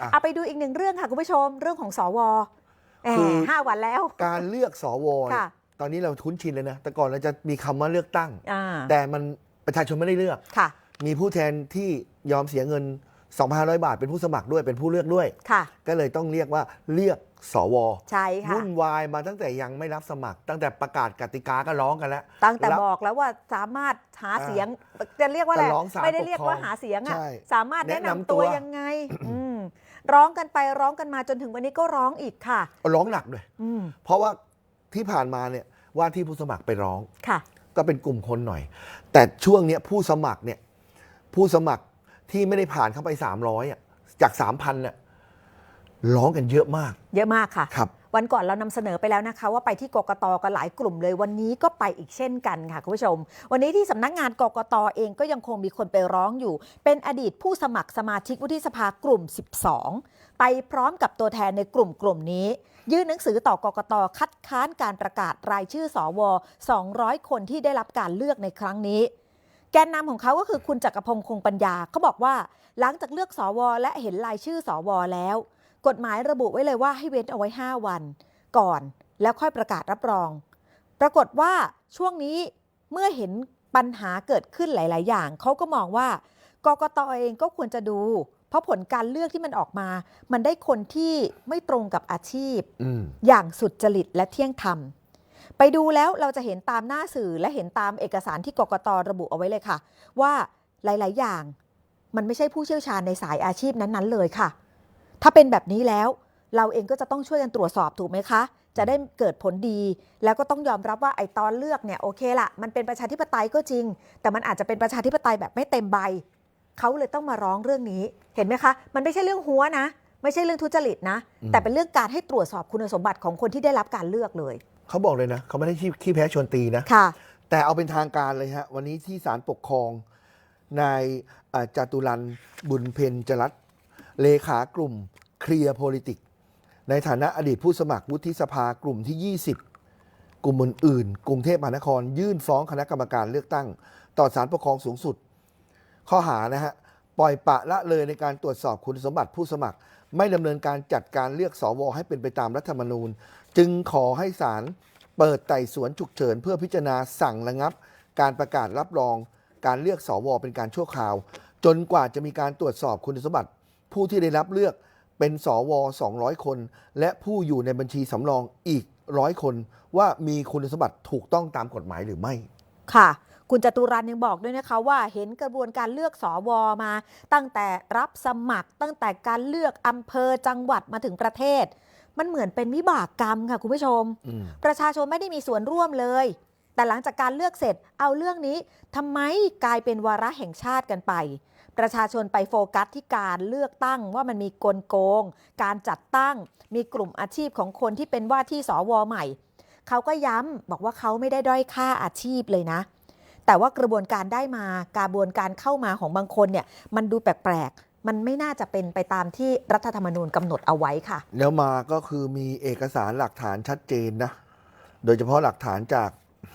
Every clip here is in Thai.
อะเอาไปดูอีกหนึ่งเรื่องค่ะคุณผู้ชมเรื่องของสวแหมคือห้าวันแล้ว การเลือกสวเนี่ยค่ะตอนนี้เราคุ้นชินเลยนะ แต่ก่อนเราจะมีคำว่าเลือกตั้งอ่าแต่มันประชาชนไม่ได้เลือกค่ะ มีผู้แทนที่ยอมเสียเงิน2,500 บาท เป็นผู้สมัครด้วยเป็นผู้เลือกด้วยค่ะก็เลยต้องเรียกว่าเลือกสวใช่ค่ะวุ่นวายมาตั้งแต่ยังไม่รับสมัคร ตั้งแต่ประกาศกติกาก็ร้องกันแล้ว ตั้งแต่รับบอกแล้วว่าสามารถหาเสียงจะเรียกว่าอะไรจะร้องศาลไม่ได้เรียกปกครองว่าหาเสียงอะใช่สามารถแนะนำแนะนำตัตัววยังไงอืม ร้องกันไปร้องกันมาจนถึงวันนี้ก็ร้องอีกค่ะ ร้องหนักด้วยอืมเพราะว่าที่ผ่านมาเนี่ยว่าที่ผู้สมัครไปร้อง ค่ะ ก็เป็นกลุ่มคนหน่อย แต่ช่วงเนี้ยผู้สมัครเนี่ยผู้สมัครที่ไม่ได้ผ่านเข้าไป 300อะจาก 3,000เนี่ยร้องกันเยอะมาก เยอะมากค่ะ ครับ วันก่อนเรานำเสนอไปแล้วนะคะ ว่าไปที่กกตกันหลายกลุ่มเลย วันนี้ก็ไปอีกเช่นกันค่ะคุณผู้ชม วันนี้ที่สำนักงานกกตเองก็ยังคงมีคนไปร้องอยู่ เป็นอดีตผู้สมัครสมาชิกวุฒิสภากลุ่ม 12 ไปพร้อมกับตัวแทนในกลุ่มกลุ่มนี้ ยื่นหนังสือต่อกกตคัดค้านการประกาศรายชื่อสว200 คนที่ได้รับการเลือกในครั้งนี้แกนนำของเขาก็คือคุณจักรพงศ์คงปัญญาเขาบอกว่า หลังจากเลือกสวและเห็นรายชื่อสวแล้ว กฎหมายระบุไว้เลยว่าให้เว้นเอาไว้ 5 วัน ก่อนแล้วค่อยประกาศรับรอง ปรากฏว่าช่วงนี้เมื่อเห็นปัญหาเกิดขึ้นหลาย ๆ อย่าง เขาก็มองว่ากกตเองก็ควรจะดู เพราะผลการเลือกที่มันออกมา มันได้คนที่ไม่ตรงกับอาชีพอืมอย่างสุดจริตและเที่ยงธรรม ไปดูแล้วเราจะเห็นตามหน้าสื่อและเห็นตามเอกสารที่กกตระบุเอาไว้เลยค่ะ ว่าหลาย ๆ อย่าง มันไม่ใช่ผู้เชี่ยวชาญในสายอาชีพนั้น ๆ เลยค่ะ ถ้าเป็นแบบนี้แล้ว เราเองก็จะต้องช่วยกันตรวจสอบถูกไหมคะ จะได้เกิดผลดี แล้วก็ต้องยอมรับว่าไอ้ตอนเลือกเนี่ยโอเคละมันเป็นประชาธิปไตยก็จริง แต่มันอาจจะเป็นประชาธิปไตยแบบไม่เต็มใบเขาเลยต้องมาร้องเรื่องนี้เห็นไหมคะ มันไม่ใช่เรื่องหัวนะ ไม่ใช่เรื่องทุจริตนะอืมแต่เป็นเรื่องการให้ตรวจสอบคุณสมบัติของคนที่ได้รับการเลือกเลยเขาบอกเลยนะเขาไม่ได้ขี้ขี้แพ้ชวนตีนะค่ะ แต่เอาเป็นทางการเลยฮะวันนี้ที่ศาลปกครองนายเอ่อจตุรันบุญเพนจรัตน์ เลขากลุ่มเคลียร์โพลิติก ในฐานะอดีตผู้สมัครวุฒิสภากลุ่มที่ 20 กลุ่มอื่นๆกรุงเทพมหานคร ยื่นฟ้องคณะกรรมการเลือกตั้ง ต่อศาลปกครองสูงสุด ข้อหานะฮะปล่อยปะละเลยในการตรวจสอบคุณสมบัติผู้สมัคร ไม่ดำเนินการจัดการเลือกสวให้เป็นไปตามรัฐธรรมนูญ จึงขอให้ศาลเปิดไต่สวนฉุกเฉิน เพื่อพิจารณาสั่งระงับ การประกาศรับรอง การเลือกสวเป็นการชั่วคราว จนกว่าจะมีการตรวจสอบคุณสมบัติ ผู้ที่ได้รับเลือกเป็นสว200 คน และผู้อยู่ในบัญชีสำรองอีกร้อยคนว่ามีคุณสมบัติถูกต้องตามกฎหมายหรือไม่ ค่ะ คุณจตุรันยังบอกด้วยนะคะว่าเห็นกระบวนการเลือกสอวอมา ตั้งแต่รับสมัครตั้งแต่การเลือกอำเภอจังหวัดมาถึงประเทศ มันเหมือนเป็นวิบากกรรมค่ะคุณผู้ชมอืมประชาชนไม่ได้มีส่วนร่วมเลย แต่หลังจากการเลือกเสร็จเอาเรื่องนี้ทำไมกลายเป็นวาระแห่งชาติกันไป ประชาชนไปโฟกัสที่การเลือกตั้งว่ามันมีกลโกง การจัดตั้ง มีกลุ่มอาชีพของคนที่เป็นว่าที่สวใหม่ เขาก็ย้ำบอกว่าเขาไม่ได้ด้อยค่าอาชีพเลยนะ แต่ว่ากระบวนการได้มากระบวนการเข้ามาของบางคนเนี่ยมันดูแปลกๆ มันไม่น่าจะเป็นไปตามที่รัฐธรรมนูญกำหนดเอาไว้ค่ะ แล้วมาก็คือมีเอกสารหลักฐานชัดเจนนะ โดยเฉพาะหลักฐานจาก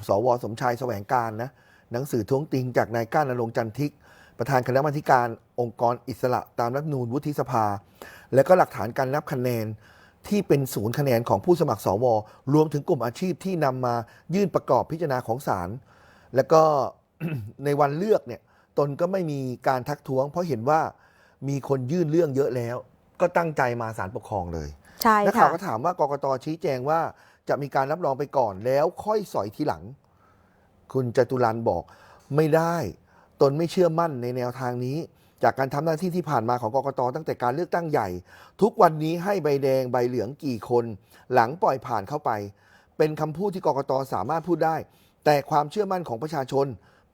สวสมชายแสวงการนะหนังสือท้วงติงจากนายก้านนรงจันทิก ประธานคณะกรรมาธิการองค์กรอิสระตามรัฐธรรมนูญวุฒิสภา และก็หลักฐานการนับคะแนนที่เป็นศูนย์คะแนนของผู้สมัครสวรวมถึงกลุ่มอาชีพที่นำมายื่นประกอบพิจารณาของศาลแล้วก็ ในวันเลือกเนี่ยตนก็ไม่มีการทักท้วง เพราะเห็นว่ามีคนยื่นเรื่องเยอะแล้ว ก็ตั้งใจมาศาลปกครองเลยใช่นักข่าค่ะ วก็ถามว่ากกตชี้แจงว่าจะมีการรับรองไปก่อนแล้วค่อยสอยทีหลัง คุณจตุรันบอกไม่ได้ ตนไม่เชื่อมั่นในแนวทางนี้ จากการทำหน้าที่ที่ผ่านมาของกกตตั้งแต่การเลือกตั้งใหญ่ ทุกวันนี้ให้ใบแดงใบเหลืองกี่คน หลังปล่อยผ่านเข้าไป เป็นคำพูดที่กกตสามารถพูดได้ แต่ความเชื่อมั่นของประชาชน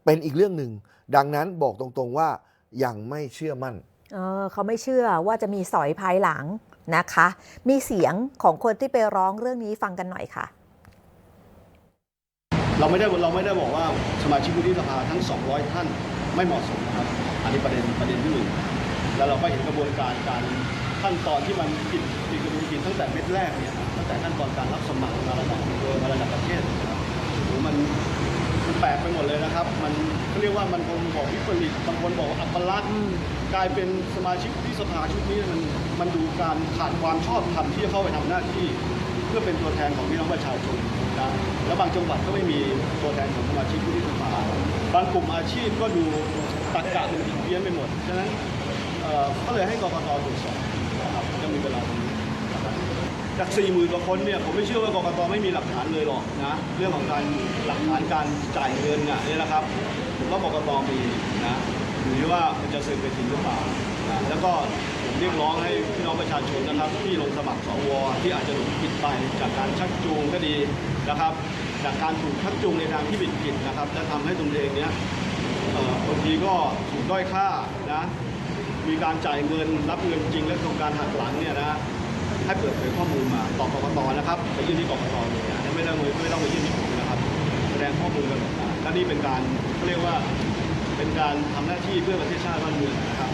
เป็นอีกเรื่องหนึ่ง ดังนั้นบอกตรงๆว่ายังไม่เชื่อมั่นเออเขาไม่เชื่อว่าจะมีสอยภายหลังนะคะ มีเสียงของคนที่ไปร้องเรื่องนี้ฟังกันหน่อยค่ะ เราไม่ได้เราไม่ได้บอกว่าสมาชิกวุฒิสภาทั้ง 200 ท่านไม่เหมาะสมนะครับ อันนี้ประเด็นประเด็นที่หนึ่งแล้วเราก็เห็นกระบวนการการขั้นตอนที่มันผิดผิดกระบวนการตั้งแต่เม็ดแรกเนี่ยตั้งแต่ขั้นตอนการรับสมัครมาระดับอำเภอมาระดับประเทศนะครับโอ้โหมันมันแปลกไปหมดเลยนะครับ มันเขาเรียกว่ามันคงบอกวิปริตบางคนบอกว่าอัปลักษณ์กลายเป็นสมาชิกวุฒิสภาชุดนี้มันมันดูการขาดความชอบธรรมที่จะเข้าไปทำหน้าที่ เพื่อเป็นตัวแทนของพี่น้องประชาชน นะแล้วบางจังหวัดก็ไม่มีตัวแทนของสมาชิกวุฒิสภาบางกลุ่มอาชีพก็ดูตักกะมันผิดเพี้ยนไปหมด ฉะนั้นเอ่อก็เลยให้กรกตตรวจสอบนะครับจะมีเวลาตรงนี้จาก4 0,000กว่าคนเนี่ยผมไม่เชื่อว่ากรกตไม่มีหลักฐานเลยหรอกนะเรื่องของการหลักฐานการจ่ายเงินน่ะเนี่ยนะครับผมว่ากรกตมีนะอยู่ที่ว่ามันจะสร็จไปถึงหรือเปล่านะแล้วก็ผมเรียกร้องให้พี่น้องประชาชนนะครับ ที่ลงสมัครสวที่อาจจะถูกผิดไปจากการชักจูงก็ดี นะครับจากการถูกชักจูงในทางที่ผิดผิดนะครับ จะทำให้ตนเองเนี้ยบางทีก็ถูกด้อยค่านะมีการจ่ายเงินรับเงินจริงและโครงการหักหลังเนี่ยนะให้เปิดเผยข้อมูลมาต่อกกตนะครับไปยื่นที่กกตเลยนะไม่ต้องไม่ต้องไปยื่นที่ผมนะครับ แสดงข้อมูลกันออกมาและนี่เป็นการเขาเรียกว่าเป็นการทำหน้าที่เพื่อประเทศชาติบ้านเมืองนะครับ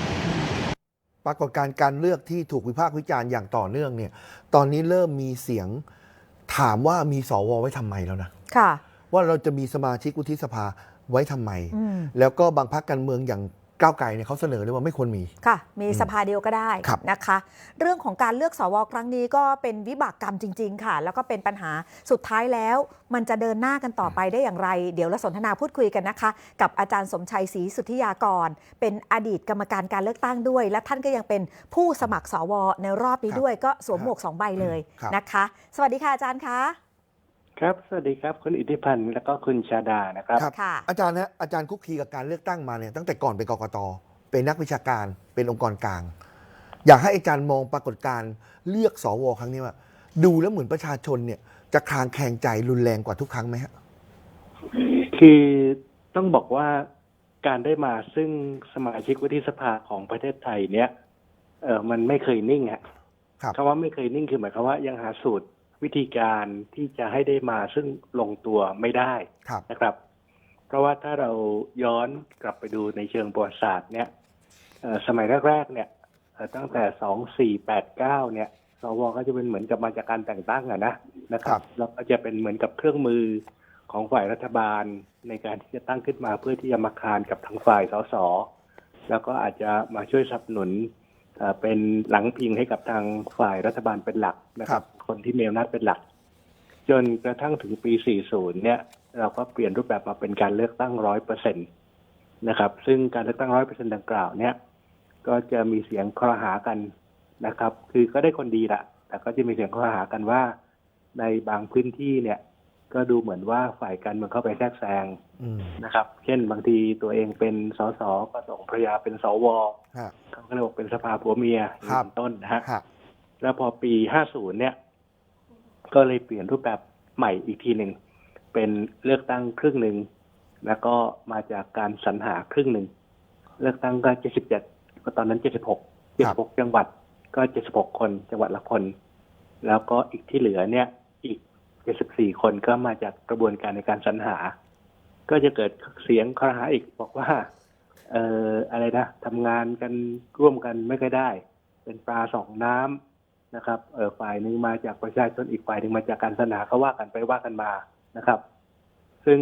ปรากฏการการเลือกที่ถูกวิพากษ์วิจารณ์อย่างต่อเนื่องเนี่ย ตอนนี้เริ่มมีเสียง ถามว่ามีสวไว้ทำไมแล้วนะค่ะ ว่าเราจะมีสมาชิกวุฒิสภาไว้ทำไมอืมแล้วก็บางพรรคการเมืองอย่าง ก้าวไกลเนี่ยเขาเสนอเลยว่าไม่ควรมี ค่ะ มีสภาเดียวก็ได้ครับนะคะ เรื่องของการเลือกสวครั้งนี้ก็เป็นวิบากกรรมจริง ๆ ค่ะ แล้วก็เป็นปัญหาสุดท้ายแล้ว มันจะเดินหน้ากันต่อไปได้อย่างไร เดี๋ยวเราสนทนาพูดคุยกันนะคะ กับอาจารย์สมชัยศรีสุทธิยากร เป็นอดีตกรรมการการเลือกตั้งด้วย และท่านก็ยังเป็นผู้สมัครสวในรอบนี้ด้วย ก็สวมหมวกสองใบเลยครับ นะคะ สวัสดีค่ะอาจารย์คะ ครับ สวัสดีครับ คุณอิทธิพันธ์แล้วก็คุณชาดานะครับ ครับ ค่ะ อาจารย์นะอาจารย์คุกคีกับการเลือกตั้งมาเนี่ยตั้งแต่ก่อนเป็นกกตเป็นนักวิชาการเป็นองค์กรกลาง อยากให้อาจารย์มองปรากฏการณ์เลือกสวครั้งนี้ว่า ดูแล้วเหมือนประชาชนเนี่ยจะคลางแคลงใจรุนแรงกว่าทุกครั้งไหมฮะคือต้องบอกว่าการได้มาซึ่งสมาชิกวุฒิสภาของประเทศไทยเนี่ยเออมันไม่เคยนิ่งฮะครับ คำว่าไม่เคยนิ่งคือหมายความว่ายังหาสูตร วิธีการที่จะให้ได้มาซึ่งลงตัวไม่ได้ครับนะครับ เพราะว่าถ้าเราย้อนกลับไปดูในเชิงประวัติศาสตร์เนี่ยเอ่อสมัยแรกๆเนี่ยเอ่อตั้งแต่สองสี่แปดเก้าเนี่ยสวก็จะเป็นเหมือนกับมาจากการแต่งตั้งอะนะนะคครัรับบแล้วก็จะเป็นเหมือนกับเครื่องมือของฝ่ายรัฐบาลในการที่จะตั้งขึ้นมาเพื่อที่จะมาคานกับทางฝ่ายสสแล้วก็อาจจะมาช่วยสนับสนุน เอ่อเป็นหลังพิงให้กับทางฝ่ายรัฐบาลเป็นหลักนะครับ คนที่มีอำนาจเป็นหลัก จนกระทั่งถึงปี 40 เนี่ย เราก็เปลี่ยนรูปแบบมาเป็นการเลือกตั้งร้อยเปอร์เซ็นตนะครับ ซึ่งการเลือกตั้งร้อยเปอร์เซ็นดังกล่าวเนี่ย ก็จะมีเสียงครหากันนะครับ คือก็ได้คนดีละแต่ก็จะมีเสียงครหากันว่า ในบางพื้นที่เนี่ย ก็ดูเหมือนว่าฝ่ายการเมืองเข้าไปแทรกแซงอืมนะครับ เช่นบางทีตัวเองเป็นสสก็ส่งภรรยาเป็นสวฮะเขาก็เรียกว่าเป็นสภาผัวเมียอย่างครับนี้เป็นต้นนะฮะฮะแล้วพอปี50เนี่ย ก็เลยเปลี่ยนรูปแบบใหม่อีกทีหนึ่ง เป็นเลือกตั้งครึ่งหนึ่ง แล้วก็มาจากการสรรหาครึ่งหนึ่ง เลือกตั้งก็77ก็ตอนนั้น76 76จังหวัด ก็76คนจังหวัดละคน แล้วก็อีกที่เหลือเนี่ย อีก 74 คนก็มาจากกระบวนการในการสรรหา ก็จะเกิดเสียงครหาอีกบอกว่า เอ่ออะไรนะทำงานกันร่วมกันไม่ค่อยได้ เป็นปลาสองน้ำนะครับเออฝ่ายหนึ่งมาจากประชาชนอีกฝ่ายหนึ่งมาจากการสนาก็ว่ากันไปว่ากันมานะครับ ซึ่ง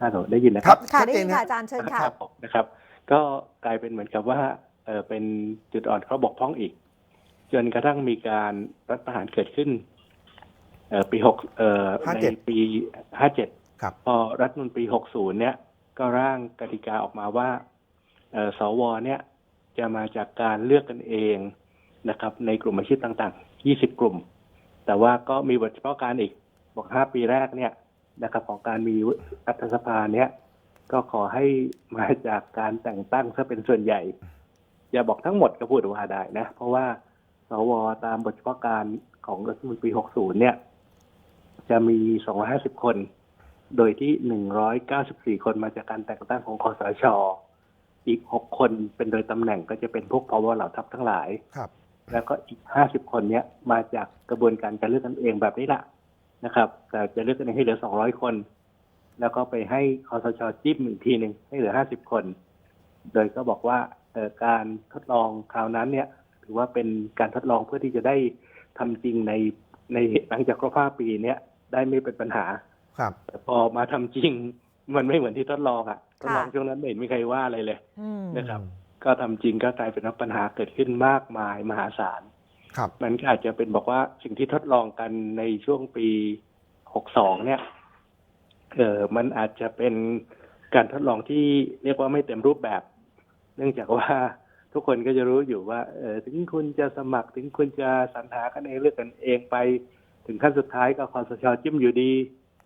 น่าสนได้ยินนะคครัรับบค่ะชัดได้เจยินนฮะค่ะอาจารย์เชิญค่ะครับผมนะครับ ก็กลายเป็นเหมือนกับว่าเออเป็นจุดอ่อนเขาบกพร่องอีก จนกระทั่งมีการรัฐประหารเกิดขึ้นเออ ปีหกเออใน57ปีห้าเจ็ดครับพอรัฐธรรมนูลปี60เนี่ยก็ร่างกติกาออกมาว่าเอ่อสวเนี่ยจะมาจากการเลือกกันเองนะครับ ในกลุ่มอาชีพต่างๆ 20 กลุ่ม แต่ว่าก็มีบทเฉพาะการอีก บอก 5 ปีแรกเนี่ยนะครับ ของการมีรัฐสภาเนี่ย ก็ขอให้มาจากการแต่งตั้งซะเป็นส่วนใหญ่ อย่าบอกทั้งหมดก็พูดว่าได้นะ เพราะว่าสวตามบทเฉพาะการของรัฐธรรมนูลปี60 เนี่ย จะมี 250 คน โดยที่ 194 คนมาจากการแต่งตั้งของคอสช อีก 6 คนเป็นโดยตำแหน่งก็จะเป็นพวกพวเหล่าทัพทั้งหลาย ครับ แล้วก็อีก 50 คนเนี้ยมาจากกระบวนการการเลือกกันเองแบบนี้แหละนะครับ แต่จะเลือกกันเองให้เหลือ 200 คน แล้วก็ไปให้คอสชจิ้มอีกทีหนึ่งให้เหลือ 50 คน โดยก็บอกว่าเอ่อการทดลองคราวนั้นเนี่ยถือว่าเป็นการทดลองเพื่อที่จะได้ทำจริงในในหลังจากครบ5ปีเนี้ย ได้ไม่เป็นปัญหา ครับ แต่พอมาทำจริง มันไม่เหมือนที่ทดลองอะทดลองค่ะช่วงนั้นไม่เห็นมีใครว่าอะไรเลยอืมนะครับ ก็ทำจริงก็กลายเป็นว่าปัญหาเกิดขึ้นมากมายมหาศาลครับมันก็อาจจะเป็นบอกว่าสิ่งที่ทดลองกันในช่วงปี62เนี่ยเออมันอาจจะเป็นการทดลองที่เรียกว่าไม่เต็มรูปแบบ เนื่องจากว่าทุกคนก็จะรู้อยู่ว่า เออถึงคุณจะสมัครถึงคุณจะสรรหากันเองเลือกกันเองไป ถึงขั้นสุดท้ายก็คอสชจิ้มอยู่ดี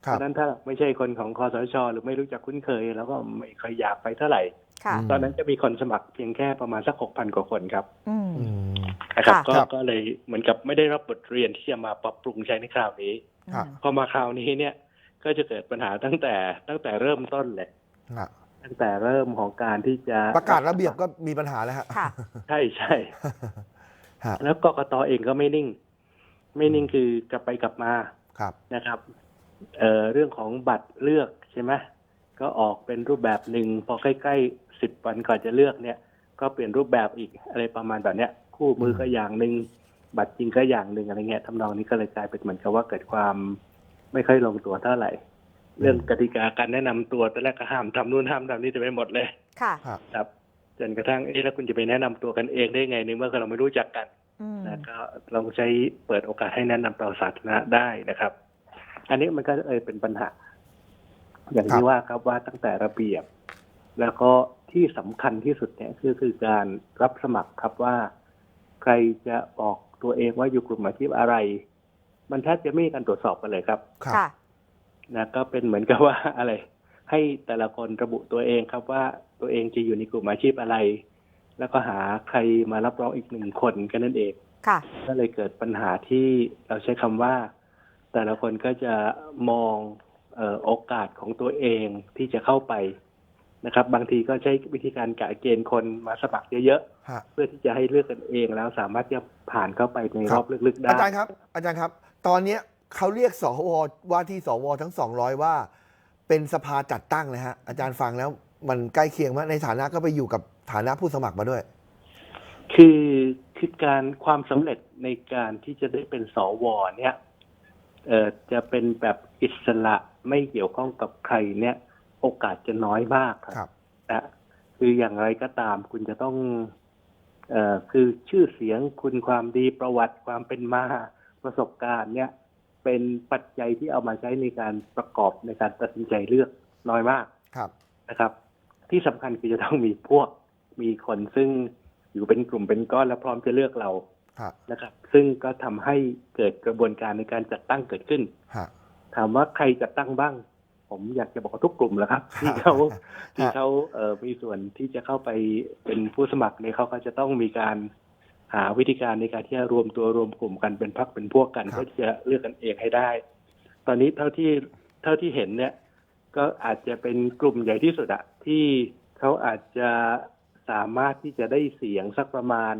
คเพรับราะฉะนั้นถ้าไม่ใช่คนของคอสชหรือไม่รู้จักคุ้นเคยแล้วก็ไม่เคยอยากไปเท่าไหร่ค่ะอืมตอนนั้นจะมีคนสมัครเพียงแค่ประมาณสัก6,000กว่าคนครับอืมอืมนะครับค่ะก็ครับก็เลยเหมือนกับไม่ได้รับบทเรียนที่จะมาปรับปรุงใช้ในคราวนี้ครับพอมาคราวนี้เนี่ย ก็จะเกิดปัญหาตั้งแต่ตั้งแต่เริ่มต้นเลยฮะตั้งแต่เริ่มของการที่จะประกาศระเบียบก็มีปัญหาแล้วฮะค่ะใช่ใช่ฮะแล้วกกตเองก็ไม่นิ่ง ไม่นิ่งคือกลับไปกลับมาครับนะครับเอ่อเรื่องของบัตรเลือกใช่ไหมก็ออกเป็นรูปแบบหนึ่งพอใกล้ๆสิบวันก่อนจะเลือกเนี่ย ก็เปลี่ยนรูปแบบอีกอะไรประมาณแบบเนี้ย คู่มือก็อย่างหนึ่งบัตรจริงก็อย่างหนึ่งอะไรเงี้ยทำนองนี้ก็เลยกลายเป็นเหมือนกับว่าเกิดความไม่ค่อยลงตัวเท่าไหร่ เรื่องกติกาการแนะนำตัวตอนแรกก็ห้ามทำนู่นห้ามทำนี่จะไปหมดเลย ค่ะครับครับจนกระทั่งเอ๊ะแล้วคุณจะไปแนะนำตัวกันเองได้ไงในเมื่อเราไม่รู้จักกันอืม นะก็ลองใช้เปิดโอกาสให้แนะนำต่อสาธารณะได้นะครับ อันนี้มันก็เอยเป็นปัญหา อย่างครัที่บว่าครับว่าตั้งแต่ระเบียบ แล้วก็ที่สำคัญที่สุดเนี่ยคือคือการรับสมัครครับว่า ใครจะบอกตัวเองว่าอยู่กลุ่มอาชีพอะไร มันแทบจะไม่มีการตรวจสอบกันเลยครับครับค่ะนะก็เป็นเหมือนกับว่าอะไร ให้แต่ละคนระบุตัวเองครับว่าตัวเองจะอยู่ในกลุ่มอาชีพอะไร แล้วก็หาใครมารับรองอีกหนึ่งคนแค่นั้นเองค่ะ ก็เลยเกิดปัญหาที่เราใช้คำว่า แต่ละคนก็จะมองเออโอกาสของตัวเองที่จะเข้าไปนะครับ บางทีก็ใช้วิธีการกะเกณฑ์คนมาสมัครเยอะฮะๆเพื่อที่จะให้เลือกกันเองแล้วสามารถจะผ่านเข้าไปในครัรบอบลึกๆได้อาจารย์ครับ อาจารย์ครับ ตอนเนี้ยเขาเรียกสวว่าที่สวทั้ง 200 ว่า เป็นสภาจัดตั้งเลยฮะอาจารย์ฟังแล้วมันใกล้เคียงไหมในฐานะก็ไปอยู่กับ ฐานะผู้สมัครมาด้วย คือคือการความสำเร็จในการที่จะได้เป็นสวเนี่ยเอ่อจะเป็นแบบอิสระไม่เกี่ยวข้องกับใครเนี่ย โอกาสจะน้อยมากครับครับนะคืออย่างไรก็ตามคุณจะต้อง เอ่อคือชื่อเสียงคุณความดีประวัติความเป็นมาประสบการณ์ เนี่ย เป็นปัจจัยที่เอามาใช้ในการประกอบในการตัดสินใจเลือกน้อยมากครับ นะครับ ที่สำคัญคือจะต้องมีพวก มีคนซึ่งอยู่เป็นกลุ่มเป็นก้อนและพร้อมจะเลือกเราครับนะครับ ซึ่งก็ทำให้เกิดกระบวนการในการจัดตั้งเกิดขึ้นฮะถามว่าใครจัดตั้งบ้าง ผมอยากจะบอกว่าทุกกลุ่มแหละครับ ที่เขาที่เขาเอ่อมีส่วนที่จะเข้าไปเป็นผู้สมัครเนี่ยเขาก็จะต้องมีการหาวิธีการในการที่จะรวมตัวรวมกลุ่มกันเป็นพรรคเป็นพวกกันครับเพื่อที่จะเลือกกันเองให้ได้ ตอนนี้เท่าที่เท่าที่เห็นเนี่ย ก็อาจจะเป็นกลุ่มใหญ่ที่สุดอะที่เขาอาจจะ สามารถที่จะได้เสียงสักประมาณ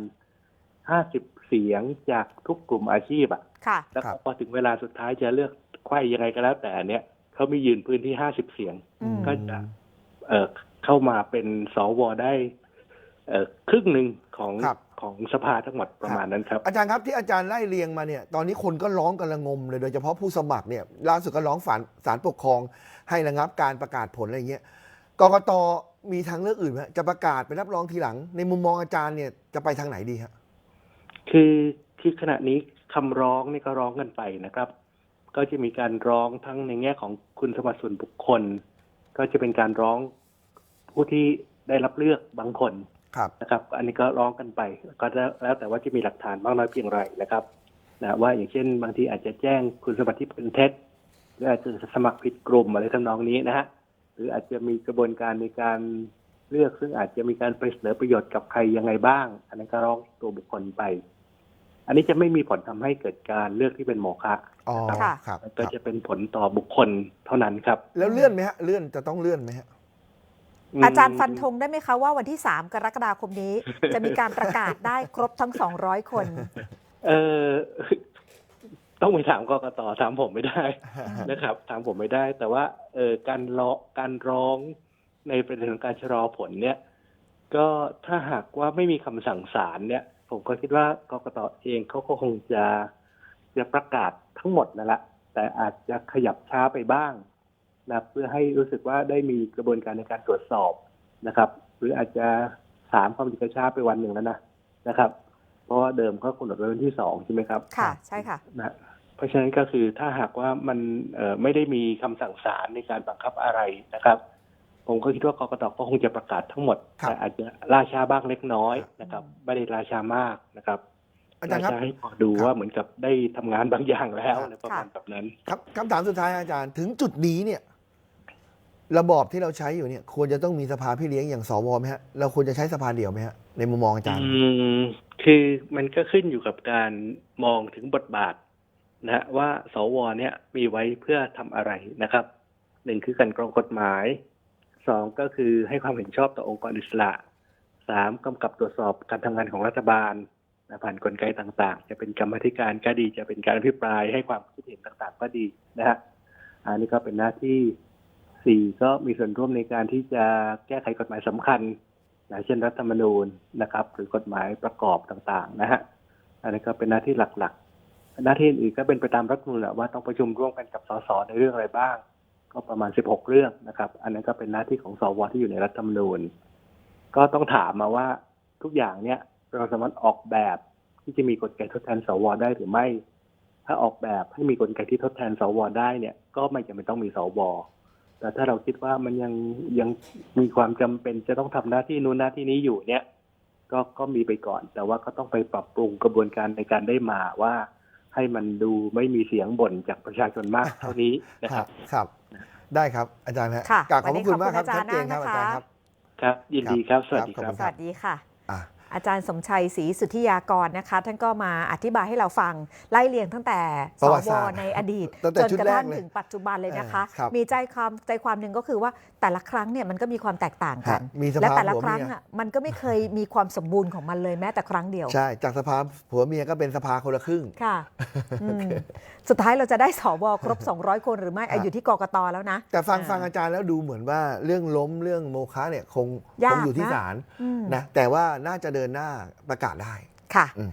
ห้าสิบเสียงจากทุกกลุ่มอาชีพอะค่ะ แล้วครัก็บพอถึงเวลาสุดท้ายจะเลือกไขว้ยังไงก็แล้ว แต่เนี่ยเขามียืนพื้นที่ห้าสิบเสียง อืม ก็จะเอ่อเข้ามาเป็นสวได้ เอ่อครึ่งหนึ่งของครับ ของสภาทั้งหมดประมาณนั้นครับ อาจารย์ครับที่อาจารย์ไล่เรียงมาเนี่ยตอนนี้คนก็ร้องกันระงมเลยโดยเฉพาะผู้สมัครเนี่ยล่าสุดก็ร้องศาลศาลปกครองให้ระงับการประกาศผลอะไรเงี้ย กกตมีทางเลือกอื่นไหมจะประกาศไปรับรองทีหลัง ในมุมมองอาจารย์เนี่ยจะไปทางไหนดีฮะคือคือขณะนี้คำร้องนี่ก็ร้องกันไปนะครับ ก็จะมีการร้องทั้งในแง่ของคุณสมบัติส่วนบุคคล ก็จะเป็นการร้องผู้ที่ได้รับเลือกบางคนครับนะครับ อันนี้ก็ร้องกันไป ก็แล้วแล้วแต่ว่าจะมีหลักฐานมากน้อยเพียงไรนะครับนะว่าอย่างเช่น บางทีอาจจะแจ้งคุณสมบัติที่เป็นเท็จหรืออาจจะสมัครผิดกลุ่มอะไรทำนองนี้นะฮะ หรืออาจจะมีกระบวนการในการเลือกซึ่งอาจจะมีการไปเสนอประโยชน์กับใครยังไงบ้าง อันนั้นก็ร้องตัวบุคคลไป อันนี้จะไม่มีผลทำให้เกิดการเลือกที่เป็นโมฆะอ๋อค่ะครับก็จะเป็นผลต่อบุคคลเท่านั้นครับ แล้วเลื่อนไหมฮะเลื่อนจะต้องเลื่อนไหมฮะมอาจารย์ฟันธงได้ไหมคะว่าวันที่ 3 กรกฎาคมนี้ จะมีการประกาศได้ครบทั้ง 200 คน เออ ต้องไปถามกกตถามผมไม่ได้นะครับถามผมไม่ได้ แต่ว่าเออการร้องการร้องในประเด็นของการชะลอผลเนี่ย ก็ถ้าหากว่าไม่มีคำสั่งศาลเนี่ย ผมก็คิดว่ากกตเองเขาก็คงจะจะประกาศทั้งหมดนั่นแหละแต่อาจจะขยับช้าไปบ้างนะเพื่อให้รู้สึกว่าได้มีกระบวนการในการตรวจสอบนะครับ หรืออาจจะสามความจุกระชาไปวันหนึ่งแล้วนะนะครับ เพราะว่าเดิมเขากำหนดไว้วันที่สองใช่ไหมครับค่ะ ใช่ค่ะนะเพราะฉะนั้นก็คือถ้าหากว่ามันเอ่อไม่ได้มีคำสั่งศาลในการบังคับอะไรนะครับ ผมก็คิดว่ากกตก็คงจะประกาศทั้งหมดครับแต่อาจจะล่าช้าบ้างเล็กน้อยนะครับ ไม่ได้ล่าช้ามากนะครับอาจารย์ครับล่ช้ให้พอดูครับว่าเหมือนกับได้ทำงานบางอย่างแล้วครับอะไรประมาณแบบนั้น ครับคำถามสุดท้ายอาจารย์ถึงจุดนี้เนี่ย ระบอบที่เราใช้อยู่เนี่ย ควรจะต้องมีสภาพี่เลี้ยงอย่างสวไหมฮะเราควรจะใช้สภาเดียวไหมฮะในมุมมองอาจารย์อืมคือมันก็ขึ้นอยู่กับการมองถึงบทบาทนะฮะว่าสวเนี่ยมีไว้เพื่อทำอะไรนะครับหนึ่งคือการกรองกฎหมายสองก็คือให้ความเห็นชอบต่อองค์กรอิสระสามกำกับตรวจสอบการทำงานของรัฐบาลนะผ่านกลไกต่างๆ จะเป็นกรรมธิการก็ดี จะเป็นการอภิปรายให้ความคิดเห็นต่างๆ ก็ดีนะฮะอันนี้ก็เป็นหน้าที่ สี่ก็มีส่วนร่วมในการที่จะแก้ไขกฎหมายสำคัญนะเช่นรัฐธรรมนูญนะครับ หรือกฎหมายประกอบต่างๆ นะฮะอันนี้ก็เป็นหน้าที่หลักๆ หน้าที่อื่นก็เป็นไปตามรัฐธรรมนูญแหละว่าต้องประชุมร่วมกันกับสสในเรื่องอะไรบ้าง ก็ประมาณ 16 เรื่องนะครับ อันนั้นก็เป็นหน้าที่ของสวที่อยู่ในรัฐธรรมนูญ ก็ต้องถามมาว่าทุกอย่างเนี่ยเราสามารถออกแบบที่จะมีกฎเกณฑ์ทดแทนสวได้หรือไม่ ถ้าออกแบบให้มีกลไกที่ทดแทนสวได้เนี่ย ก็ไม่จำเป็นต้องมีสว แต่ถ้าเราคิดว่ามันยังยังมีความจำเป็นจะต้องทำหน้าที่นู้นหน้าที่นี้อยู่เนี่ย ก็ก็มีไปก่อน แต่ว่าก็ต้องไปปรับปรุงกระบวนการในการได้มาว่า ให้มันดูไม่มีเสียงบ่นจากประชาชนมากเท่านี้นะครับครับได้ครับอาจารย์ฮะค่ะกราบขอบพระคุณมากครับวันนี้ขอบคุณชัดเจนครับอาอาจารย์จารย์นะคคะรับ ครับ ยินดีครับ สวัสดีครับครับสวัสดีค่ะ อะอาจารย์สมชัยศรีสุทธิยากรนะคะ ท่านก็มาอธิบายให้เราฟังไล่เรียงตั้งแต่ปสระวัติวศาสตร์ในอดีต ตั้งแต่จนชุดกระแรกทั่งเลยถึงปัจจุบันเลยนะคะ เออครับมีใจความใจความหนึ่งก็คือว่าแต่ละครั้งเนี่ยมันก็มีความแตกต่างกัน ฮะมีสภาและแต่ละผัวครั้งเมียอะมันก็ไม่เคยมีความสมบูรณ์ของมันเลยแม้แต่ครั้งเดียว ใช่ จากสภาผัวเมียก็เป็นสภาคนละครึ่ง ค่ะอืมสุดท้ายเราจะได้สวครบ 200 คนหรือไม่อะฮะอยู่ที่กกตแล้วนะ แต่ฟังอ่าฟังอาจารย์แล้วดูเหมือนว่าเรื่องล้มเรื่องโมฆะเนี่ยคงยากคงอยู่ที่นะศาลอืม นะแต่ว่าน่าจะเดินหน้าประกาศได้ค่ะอืม